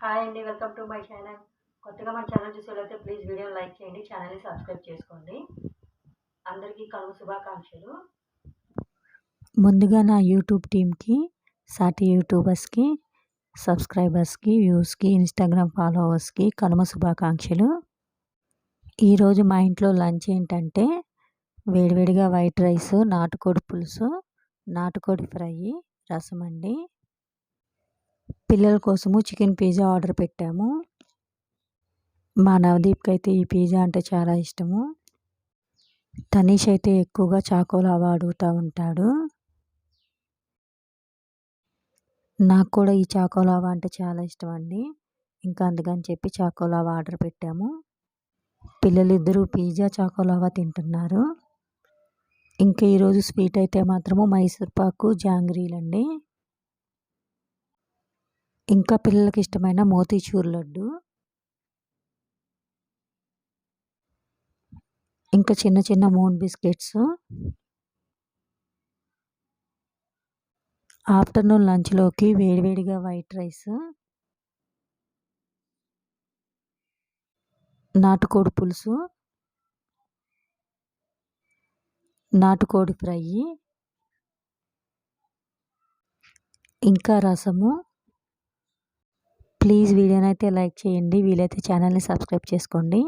Hi అండి welcome to my channel. కొత్తగా మన ఛానల్ చూసేవాళ్ళైతే ప్లీజ్ వీడియోని లైక్ చేయండి ఛానల్ని సబ్స్క్రైబ్ చేసుకోండి. అందరికీ కలుగు శుభాకాంక్షలు. ముందుగా నా యూట్యూబ్ టీమ్కి సాటి యూట్యూబర్స్కి సబ్స్క్రైబర్స్కి వ్యూస్కి ఇన్స్టాగ్రామ్ ఫాలోవర్స్కి కనుమ శుభాకాంక్షలు. ఈరోజు మా ఇంట్లో లంచ్ ఏంటంటే వేడివేడిగా వైట్ రైస్ నాటుకోడి పులుసు నాటుకోడి ఫ్రై రసం అండి. పిల్లల కోసము చికెన్ పిజ్జా ఆర్డర్ పెట్టాము. మా నవదీప్కి అయితే ఈ పిజ్జా అంటే చాలా ఇష్టము. తనీష్ అయితే ఎక్కువగా చాకోలావా అడుగుతూ ఉంటాడు. నాకు కూడా ఈ చాకోలావా అంటే చాలా ఇష్టం అండి. ఇంకా అందుకని చెప్పి చాకోలావా ఆర్డర్ పెట్టాము. పిల్లలిద్దరూ పిజ్జా చాకోలావా తింటున్నారు. ఇంకా ఈరోజు స్వీట్ అయితే మాత్రము మైసూర్ పాకు జాంగ్రీలండి. ఇంకా పిల్లలకి ఇష్టమైన మోతీచూర్ లడ్డు. ఇంకా చిన్న చిన్న మూన్ బిస్కెట్స్. ఆఫ్టర్నూన్ లంచ్లోకి వేడివేడిగా వైట్ రైస్. నాటుకోడి పులుసు. నాటుకోడి ఫ్రై. ఇంకా రసము. ప్లీజ్ వీడియోని అయితే లైక్ చేయండి వీలైతే ఛానల్ని సబ్స్క్రైబ్ చేసుకోండి